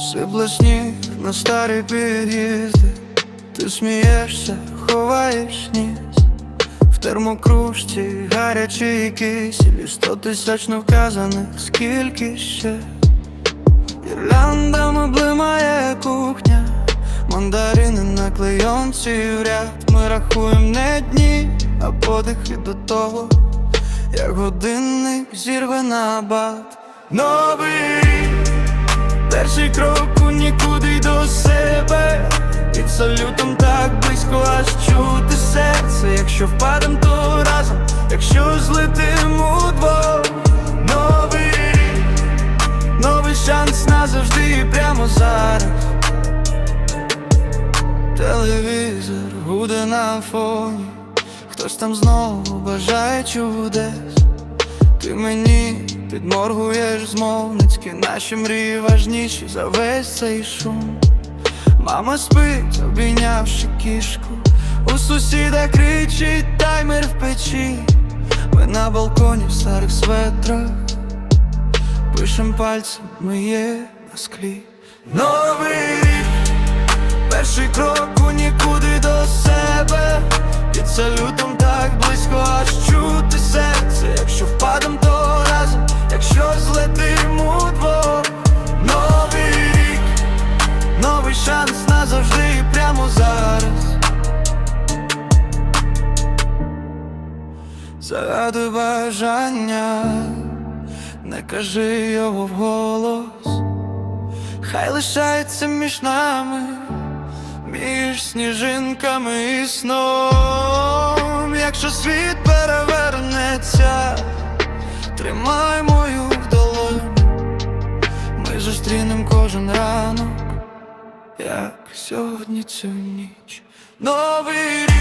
Сипле сніг на старі під'їзди, ти смієшся, ховаєш ніс. В термокружці, гарячий кисіль, і сто тисяч невказаних, скільки ще? Гірляндами блимає кухня, мандарини на клейонці в ряд. Ми рахуємо не дні, а подихи до того, як годинник зірве на бат. Новий Перший крок у нікуди до себе. Під салютом так близько, аж чути серце. Якщо впадем, то разом, якщо злетим удвох. Новий рік, новий шанс назавжди прямо зараз. Телевізор гуде на фоні. Хтось там знову бажає чудес. Ти мені підморгуєш змовницьки, наші мрії важніші за весь цей шум. Мама спить, обійнявши кішку. У сусіда кричить таймер в печі. Ми на балконі в старих светрах. Пишем пальцем, ми є на склі. Новий рік, перший крок у нікуди прямо зараз. Загадуй бажання, не кажи його вголос, хай лишається між нами між сніжинками і сном, якщо світ перевернеться, тримай мою в ми зустрінем кожен ранок, як сьогодні цю ніч. Новий рік,